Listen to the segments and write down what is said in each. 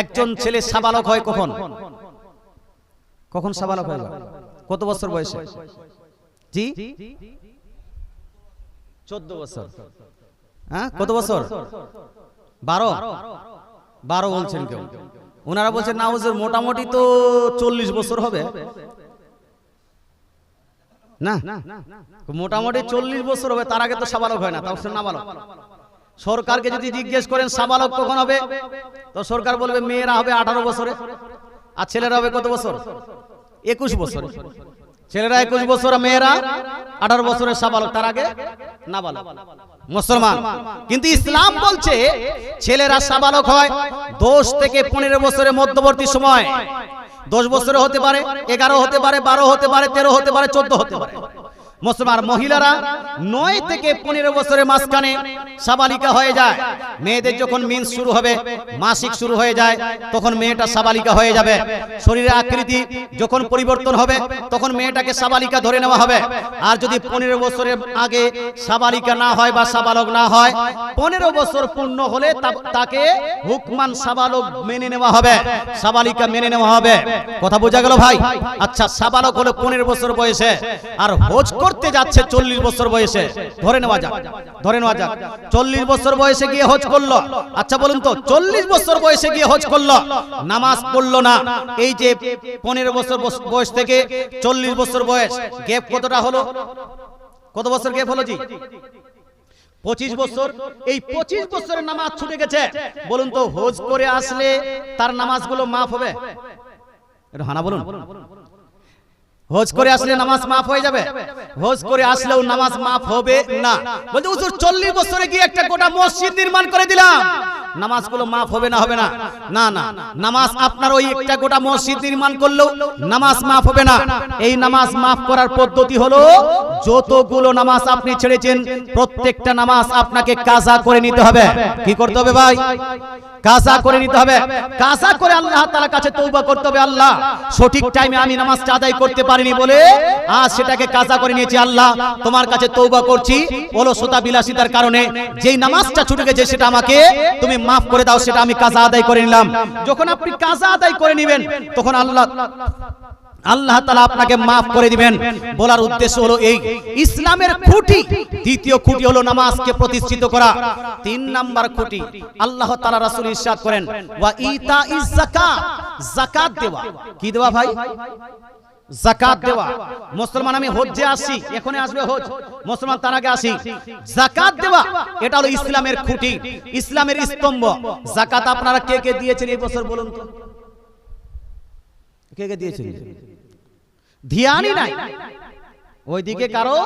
একজন ছেলে সাবালক হয় কখন? কখন? সাবালক হয়? কত বছর বয়সে? জি? চোদ্দ বছর। হ্যাঁ কত বছর? বারো? বারো। বলছেন কেউ। ওনারা বলছেন না হুজুর মোটামুটি তো চল্লিশ বছর হবে। না। মোটামুটি চল্লিশ বছর হবে তার আগে তো সাবালক হয় না তাও সে নাবালক। সরকারকে যদি জিজ্ঞেস করেন সাবালক কখন হবে? তো সরকার বলবে, মেয়েরা হবে আঠারো বছরে। আর ছেলেরা হবে কত বছর? একুশ বছর। ছেলেরা একুশ বছর মেয়েরা আঠারো বছরের সাবালক তার আগে নাবালক। মুসলমান। কিন্তু ইসলাম বলছে, ছেলেরা সাবালক হয় দশ থেকে পনেরো বছরের মধ্যবর্তী সময়। দশ বছরে হতে পারে, এগারো হতে পারে, বারো হতে পারে, তেরো হতে পারে, চোদ্দ হতে পারে। মুসলমান মহিলারা নয় থেকে পনেরো বছরের মাঝখানে সাবালিকা হয়ে যায়। মেয়েদের যখন মিন্স শুরু হবে, মাসিক শুরু হয়ে যায়, তখন মেয়েটা সাবালিকা হয়ে যাবে। শরীরের আকৃতি যখন পরিবর্তন হবে, তখন মেয়েটাকে সাবালিকা ধরে নেওয়া হবে। আর যদি পনেরো বছরের আগে সাবালিকা না হয় বা সাবালক না হয়, পনেরো বছর পূর্ণ হলে তাকে হুকমান সাবালক মেনে নেওয়া হবে, সাবালিকা মেনে নেওয়া হবে। কথা বোঝা গেল ভাই? আচ্ছা সাবালক হলো পনেরো বছর বয়সে, আর হোজ করতে যাচ্ছে চল্লিশ বছর বয়সে। ধরে নেওয়া যাক, ধরে নেওয়া যাক। চল্লিশ বছর বয়সে গিয়ে হজ করল। আচ্ছা বলুন তো, চল্লিশ বছর বয়সে গিয়ে হজ করল, নামাজ পড়ল না? এই যে পনেরো বছর বয়স থেকে চল্লিশ বছর বয়স, গ্যাপ কতটা হলো? কত বছর গ্যাপ হলো জি? পঁচিশ বছর। এই পঁচিশ বছরের নামাজ ছুটে গেছে। বলুন তো, হজ করে আসলে তার নামাজগুলো মাফ হবে? হানা বলুন। হজ করে আসলে নামাজ মাফ হয়ে যাবে? হজ করে আসলেও নামাজ মাফ হবে না। বলতে হুজুর চল্লিশ বছরে গিয়ে একটা গোটা মসজিদ নির্মাণ করে দিলাম। নামাজগুলো মাফ হবে না হবে না? না না। নামাজ আপনার ওই একটা গোটা মসজিদ নির্মাণ করলেও নামাজ মাফ হবে না। এই নামাজ মাফ করার পদ্ধতি হলো, যতগুলো নামাজ আপনি ছেড়েছেন, প্রত্যেকটা নামাজ আপনাকে কাজা করে নিতে হবে। কি করতে হবে ভাই? কাজা করে নিতে হবে। কাজা করে আল্লাহ তাআলার কাছে তৌবা করতে হবে, আল্লাহ। সঠিক টাইমে আমি নামাজটা আদায় করতে পারিনি বলে আজ সেটাকে কাজা করে নিয়েছি, আল্লাহ। তোমার কাছে তৌবা করছি, অলসতা বিলাসিতার কারণে যেই নামাজটা ছুটে গেছে সেটা আমাকে তুমি মাফ করে দাও, সেটা আমি কাজা আদায় করে নিলাম। যখন আপনি কাজা আদায় করে নেবেন, তখন আল্লাহ আল্লাহ তালা আপনাকে মাফ করে দিবেন। বলার উদ্দেশ্য হলো এই, ইসলামের খুঁটি। দ্বিতীয় খুঁটি হলো নামাজকে প্রতিষ্ঠিত করা। তিন নাম্বার খুঁটি, আল্লাহ তালা রাসূল ইরশাদ করেন, ওয়া ইতা ইজ যাকাত। যাকাত দেওয়া। কি দেওয়া ভাই? জাকাত দেওয়া। মুসলমান আমি হজ্জে আসি, এখনই আসবে হজ মুসলমান তার আগে আসি। জাকাত দেওয়া, এটা হলো ইসলামের খুঁটি, ইসলামের স্তম্ভ। জাকাত আপনারা কে কে দিয়েছেন এই বছর বলুন তো? কে কে দিয়েছেন? ধ্যানই নাই। ওইদিকে কারও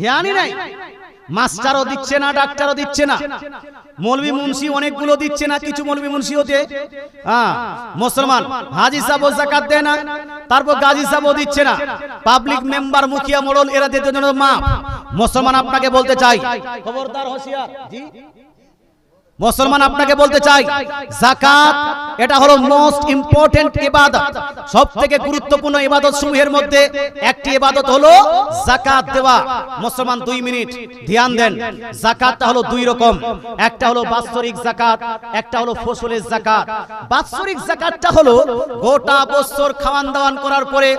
ধ্যানই নাই। মাস্টারও দিচ্ছে না, ডাক্তারও দিচ্ছে না। মৌলভী মুন্সি অনেকগুলো দিচ্ছে না, কিছু মৌলভী মুন্সি হতে হ্যাঁ মুসলমান, হাজি সাহেব জাকাত দেয় না, তারপর গাজী সাহেবও দিচ্ছে না। পাবলিক মেম্বার মুখিয়া মোড়ল, এরা দিতে জন্য মা। মুসলমান আপনাকে বলতে চাই। খবরদার হোসিয়ার জি। মুসলমান আপনাকে বলতে চাই জাকাত এটা হলো মোস্ট ইম্পর্টেন্ট ইবাদত। সব থেকে গুরুত্বপূর্ণ ইবাদত সমূহের মধ্যে একটি ইবাদত হলো জাকাত দেওয়া। মুসলমান দুই মিনিট ধ্যান দেন। জাকাতটা হলো দুই রকম। একটা হলো বাৎসরিক জাকাত একটা হলো ফসলের জাকাত বাৎসরিক জাকাতটা হলো গোটা বছর খাওয়ান দাওয়ান করার পরে,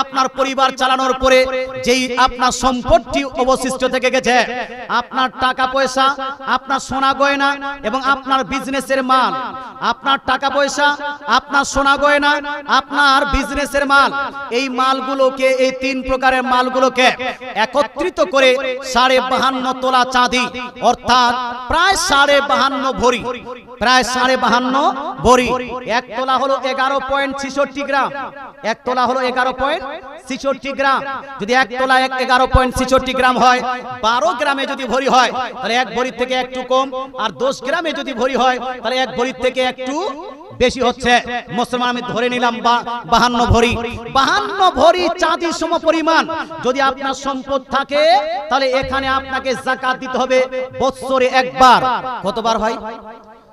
আপনার পরিবার চালানোর পরে, যেই আপনার সম্পত্তি অবশিষ্ট থেকে গেছে। আপনার টাকা পয়সা, আপনার সোনা গয়না এবং আপনার বিজনেসের মাল, আপনার টাকা পয়সা, আপনার সোনা গয়না, আপনার বিজনেসের মাল, এই মালগুলোকে, এই তিন প্রকারের মালগুলোকে একত্রিত করে সাড়ে বাহান্ন তোলা চাঁদি, অর্থাৎ প্রায় সাড়ে বাহান্ন ভরি, প্রায় সাড়ে বাহান্ন ভরি। এক তোলা হলো এগারো পয়েন্ট ছিষট্টি গ্রাম, এক তোলা হলো এগারো পয়েন্ট ছিষট্টি গ্রাম। যদি এক তোলা এক এগারো পয়েন্ট ছিষট্টি গ্রাম হয়, বারো গ্রামে যদি ভরি হয়, তাহলে এক ভরির থেকে একটু কম, আর দশ গ্রামে যদি ভরি হয়, তাহলে এক ভরির থেকে একটু বেশি হচ্ছে। মুসলমান, আমি ধরে নিলাম বা বাহান্ন ভরি। বাহান্ন ভরি চাঁদি সম পরিমাণ যদি আপনার সম্পদ থাকে, তাহলে এখানে আপনাকে জাকাত দিতে হবে বৎসরে একবার। কতবার ভাই?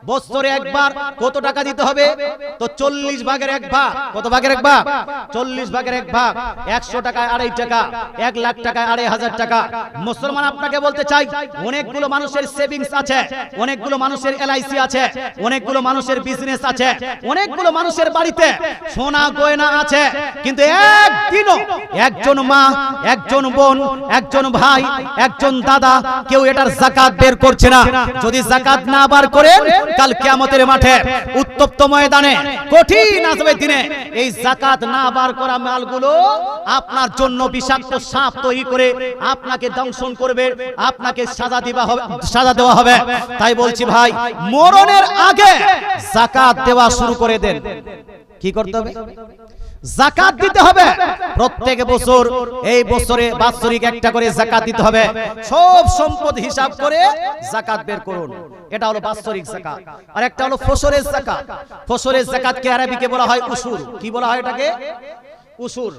বছরে একবার কত টাকা দিতে হবে? তো চল্লিশ ভাগের এক ভাগ। কত ভাগের এক ভাগ? চল্লিশ ভাগের এক ভাগ। একশো টাকায় আড়াই টাকা। এক লাখ টাকায় আড়াই হাজার টাকা। মুসলমান আপনাকে বলতে চাই অনেকগুলো মানুষের সেভিংস আছে অনেকগুলো মানুষের এলআইসি আছে অনেকগুলো মানুষের বিজনেস আছে অনেকগুলো মানুষের বাড়িতে সোনা গয়না আছে কিন্তু একদিনও একজন মা একজন বোন একজন ভাই একজন দাদা কেউ এটার জাকাত বের করছে না। যদি জাকাত না বার করেন কাল কিয়ামতের মাঠে, উত্তপ্ত ময়দানে, কঠিন আসবে দিনে এই জাকাত না বার করা মালগুলো আপনার জন্য বিষাক্ত সাপ তৈরি করে আপনাকে দংশন করবে, আপনাকে সাজা দিবা হবে, সাজা দেওয়া হবে। তাই বলছি ভাই, মরণের আগে জাকাত দেওয়া শুরু করে দেন। কি করতে হবে? জাকাত দিতে হবে। প্রত্যেক বছর এই বছরে বাৎসরিক একটা করে জাকাত দিতে হবে। সব সম্পদ হিসাব করে জাকাত বের করুন। এটা হলো বাৎসরিক জাকাত আর একটা হলো ফসলের জাকাত ফসলের জাকাতকে আরবিকে বলা হয় উসুর কি বলা হয় এটাকে? উসুর।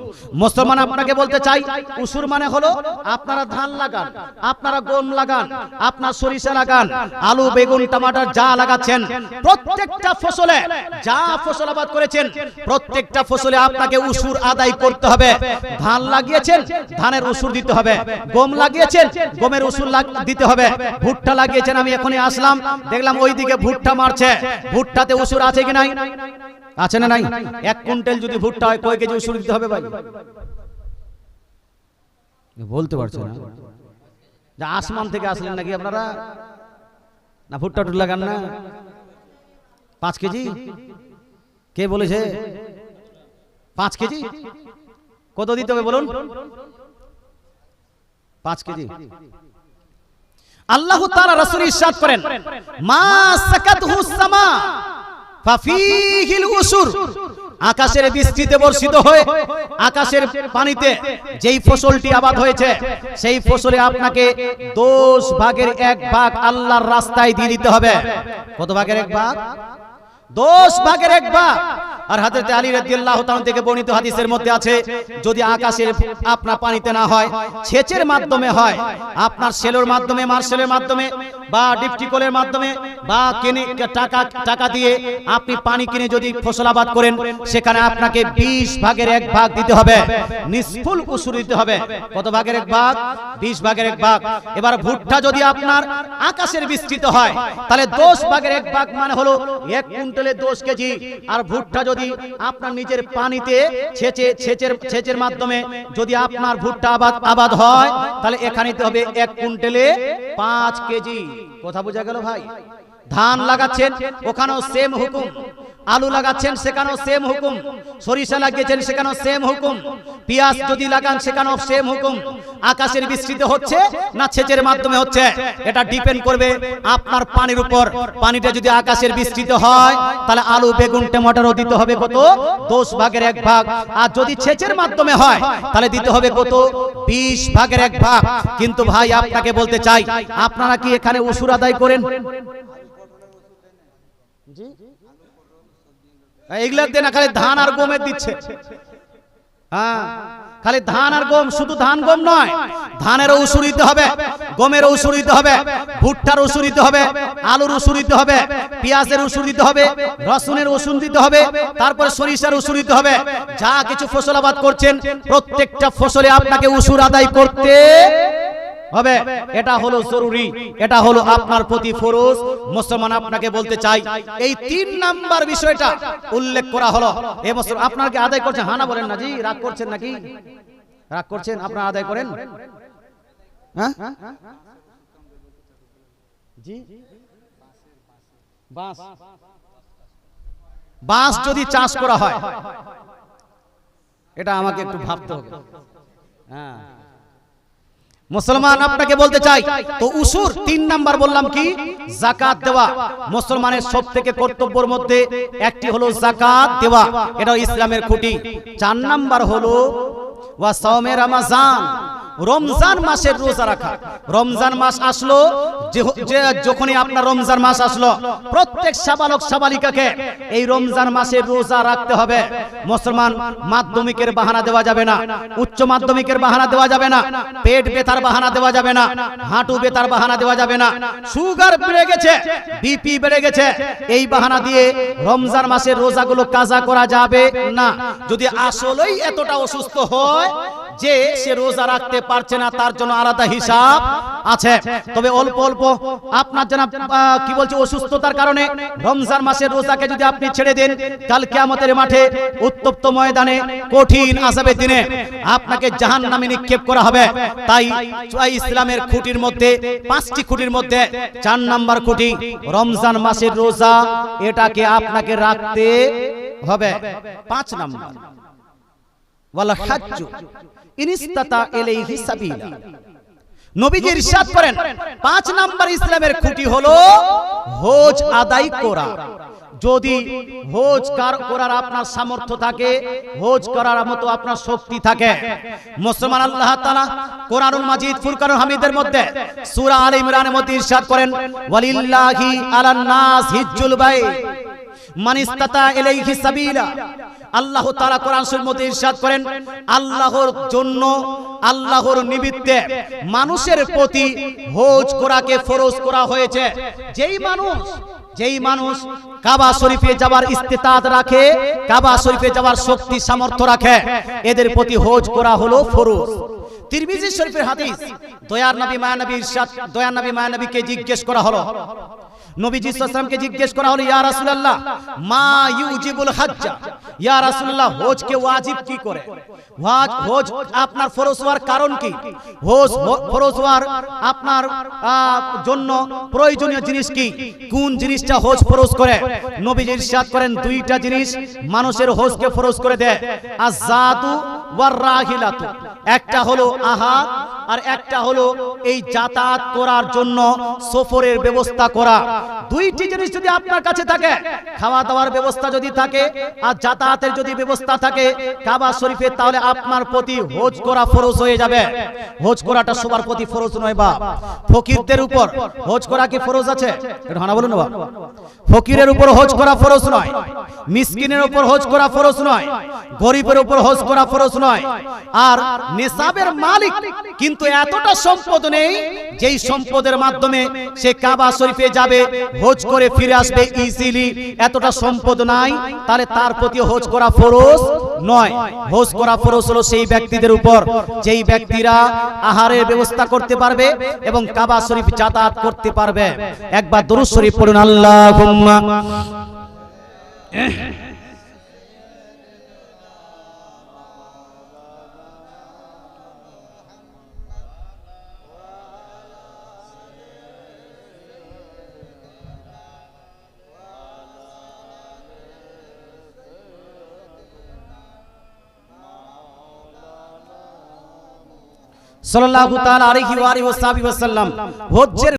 মুসলমান আপনাকে বলতে চাই উসুর মানে হলো আপনারা ধান লাগান আপনারা গম লাগান আপনার সরিষা লাগান আলু বেগুন টমাটার যা লাগাচ্ছেন প্রত্যেকটা ফসলে যা ফসল আবাদ করেছেন প্রত্যেকটা ফসলে আপনাকে উসুর আদায় করতে হবে। ধান লাগিয়েছেন ধানের উসুর দিতে হবে। গম লাগিয়েছেন গমের উসুর দিতে হবে। ভুট্টা লাগিয়েছেন আমি এখনই আসলাম দেখলাম ওইদিকে ভুট্টা মারছে। ভুট্টাতে উসুর আছে কি নাই? আছে না নাই এক কুইন্টাল যদি ভুট্টা হয় কয় কেজি উসুর দিতে হবে ভাই। বলতে পারছ না। যে আসমান থেকে আসলেন নাকি আপনারা? না, ভুট্টা টুট লাগান না। পাঁচ কেজি? কে বলেছে? পাঁচ কেজি? কত দিতে হবে বলুন? পাঁচ কেজি। আল্লাহ তাআলা রাসূল ইরশাদ করেন, মা সাকাতহু সামা ফাফিহিল উসুর। আকাশের বৃষ্টিতে বর্ষিত হয়ে আকাশের পানিতে যেই ফসলটি আবাদ হয়েছে, সেই ফসলে আপনাকে দশ ভাগের এক ভাগ আল্লাহর রাস্তায় দিয়ে দিতে হবে। কত ভাগের এক ভাগ? দশ ভাগের এক ভাগ। আর হাজরত আলী রাদিয়াল্লাহু তাআলা থেকে বর্ণিত হাদিসের মধ্যে আছে, যদি আকাশের আপনার পানিতে না হয়, সেচের মাধ্যমে হয়, আপনার সেলোর মাধ্যমে মার্শেলের মাধ্যমে বা ডিপটি কলের মাধ্যমে বা কিনে, টাকা টাকা দিয়ে আপনি পানি কিনে যদি ফসল আবাদ করেন, সেখানে আপনাকে 20 ভাগের এক ভাগ দিতে হবে। নিষ্ফুল কুসুর দিতে হবে। কত ভাগের এক ভাগ? 20 ভাগের এক ভাগ। এবার ভুট্টা যদি আপনার আকাশের বিস্তৃত হয়, তাহলে 10 ভাগের এক ভাগ মানে হলো এক কুইন্টালে 10 কেজি। আর ভুট্টা যদি আপনার নিজের পানিতে ছেচে, ছেচের ছেচের মাধ্যমে যদি আপনার ভুট্টা আবাদ আবাদ হয়, তাহলে এখানে হবে এক কুইন্টালে পাঁচ কেজি। কথা বোঝা গেল ভাই। ধান লাগাচ্ছেন ওখানেও সেম হুকুম। আলু লাগাচ্ছেন, সেখানেও সেম হুকুম। সরিষা লাগিয়েছেন, সেখানেও সেম হুকুম। পেঁয়াজ যদি লাগান, সেখানেও সেম হুকুম। আকাশের বিস্তৃত হচ্ছে না সেচের মাধ্যমে হচ্ছে? এটা ডিপেন্ড করবে আপনার পানির উপর। পানিটা যদি আকাশের বিস্তৃত হয়, তাহলে আলু, বেগুন, টমেটোরও দিতে হবে কত? দশ ভাগের এক ভাগ। আর যদি সেচের মাধ্যমে হয়, তাহলে দিতে হবে কত? বিশ ভাগের এক ভাগ। কিন্তু ভাই, আপনাকে বলতে চাই, আপনারা কি এখানে উসুর আদায় করেন? এগুলা দিয়ে না খালি ধান আর গমের দিচ্ছে হ্যাঁ খালি ধান আর গম শুধু ধান গম নয় ধানের উসুর দিতে হবে গমের উসুর দিতে হবে ভুট্টার উসুর দিতে হবে আলুর উসুর দিতে হবে পেঁয়াজের উসুর দিতে হবে রসুনের উসুর দিতে হবে তারপরে সরিষার উসুর দিতে হবে যা কিছু ফসল আবাদ করছেন প্রত্যেকটা ফসলে আপনাকে ওষুধ আদায় করতে হবে। এটা হলো জরুরি। এটা হলো আপনার প্রতি ফরজ। মুসলমান আপনাকে বলতে চাই এই তিন নাম্বার বিষয়টা উল্লেখ করা হলো। এ মুসলমান আপনার কি আদায় করছেন? হানা বলেন না জি রাগ করছেন নাকি? রাগ করছেন? আপনারা আদায় করেন? হ্যাঁ? জি? বাঁশ। বাঁশ যদি চাষ করা হয় এটা আমাকে একটু ভাবতে হবে। হ্যাঁ। মুসলমান আপনাকে বলতে চাই তো উসুর তিন নাম্বার বললাম কি? জাকাত দেওয়া। মুসলমানের সব থেকে কর্তব্যের মধ্যে একটি হলো জাকাত দেওয়া। এটা ইসলামের খুঁটি। চার নাম্বার হলো ওয়া সাওমে রমাজান। রমজান মাসের রোজা রাখা। রমজান মাস আসলো, যে- যখনই আপনার রমজান মাস আসলো, প্রত্যেক সাবালক সাবালিকাকে এই রমজান মাসের রোজা রাখতে হবে। মুসলমান মাধ্যমিকের বাহানা দেওয়া যাবে না, উচ্চ মাধ্যমিকের বাহানা দেওয়া যাবে না, পেট ব্যথার বাহানা দেওয়া যাবে না, হাঁটু ব্যথার বাহানা দেওয়া যাবে না, সুগার বেড়ে গেছে, বিপি বেড়ে গেছে, এই বাহানা দিয়ে রমজান মাসের রোজাগুলো কাজা করা যাবে না। যদি আসলেই এতটা অসুস্থ হয় যে সে রোজা রাখতে পারছে না, তার জন্য আলাদা হিসাব আছে। তবে অল্প অল্প আপনার জানা কি বলছে, অসুস্থতার কারণে রমজান মাসের রোজাকে যদি আপনি ছেড়ে দেন, কাল কিয়ামতের মাঠে উত্তপ্ত ময়দানে কঠিন আসাবের দিনে আপনাকে জাহান নামে নিক্ষেপ করা হবে। তাই ইসলামের খুঁটির মধ্যে, পাঁচটি খুঁটির মধ্যে চার নাম্বার খুঁটি, রমজান মাসের রোজা, এটাকে আপনাকে রাখতে হবে। পাঁচ নাম্বার। ওয়ালা ইনিস্তাতা ইলাইহি সাবিলা। নবীজি ইরশাদ করেন পাঁচ নাম্বার ইসলামের খুঁটি হলো হজ আদায় করা। যদি হজ কার করার আপনার সামর্থ্য থাকে হজ করার মতো আপনার শক্তি থাকে। মুসলমান আল্লাহ তাআলা কোরআনুল মাজিদ ফুরকানুল হামিদের মধ্যে সূরা আলে ইমরানের মধ্যে ইরশাদ করেন ওয়ালিল্লাহি আলান নাস হিজ্জুল বাইত। মান ইস্তাতা ইলাইহি সাবিলা। আল্লাহ তাআলা কোরআন শরীফের মধ্যে করেন, আল্লাহর জন্য, আল্লাহর নিমিত্তে মানুষের প্রতি হজ করাকে ফরজ করা হয়েছে। যেই মানুষ যেই মানুষ কাবা শরীফে যাওয়ার ইস্তেতাদ রাখে, কাবা শরীফে যাওয়ার শক্তি, সামর্থ্য রাখে, এদের প্রতি হজ করা হলো ফরজ। তিরমিজি শরীফের হাদিস, দয়ার নবী, মায়া নবী ইরশাদ, দয়ার নবী, মায়া নবীকে জিজ্ঞেস করা হলো নবীজি সাল্লামকে জিজ্ঞেস করা হলো ইয়া রাসূলুল্লাহ মা ইউজিবুল হজ্জা। ইয়া রাসূলুল্লাহ হজ কে ওয়াজিব কি করে? হজ হজ আপনার ফরজ হওয়ার কারণ কি? হজ ফরজ হওয়ার আপনার জন্য প্রয়োজনীয় জিনিস কি? কোন জিনিসটা হজ ফরজ করে? নবীজি ইরশাদ করেন দুইটা জিনিস মানুষের হজকে ফরজ করে দেয়। আযাতু ওয়ার রাহিলাতু। একটা হলো আহা আর একটা হলো এই যাতায়াত করার জন্য সফরের ব্যবস্থা করা। দুইটি জিনিস যদি আপনার কাছে থাকে খাওয়া দাওয়ার ব্যবস্থা যদি থাকে আর যাতায়াতের যদি ব্যবস্থা থাকে কাবা শরীফে, তাহলে আপনার প্রতি হজ করা ফরজ হয়ে যাবে। হজ করাটা সবার প্রতি ফরজ নয় বা ফকিরদের উপর হজ করা কি ফরজ আছে? এটা হানা বলুন বা। ফকিরের উপর হজ করা ফরজ নয়, মিসকিনের উপর হজ করা ফরজ নয়, গরিবের উপর হজ করা ফরজ নয়। আর নেশাবের মালিক কিন্তু এতটা সম্পদ নেই, যেই সম্পদের মাধ্যমে সে কাবা শরীফে যাবে হজ করে ফিরে আসবে ইজিলি এতটা সম্পদ নাই, তাহলে তার প্রতি হোজ করা ফরজ নয়। হোজ করা ফরজ হলো সেই ব্যক্তিদের উপর, যেই ব্যক্তিরা আহারের ব্যবস্থা করতে পারবে এবং কাবা শরীফ যাতায়াত করতে পারবে। একবার দরুদ শরীফ পড়ুন, আল্লাহুম্মা। সাল্লাল্লাহু তাআলা আলাইহি ওয়া আলিহি ওয়াসাল্লাম। হজ্জের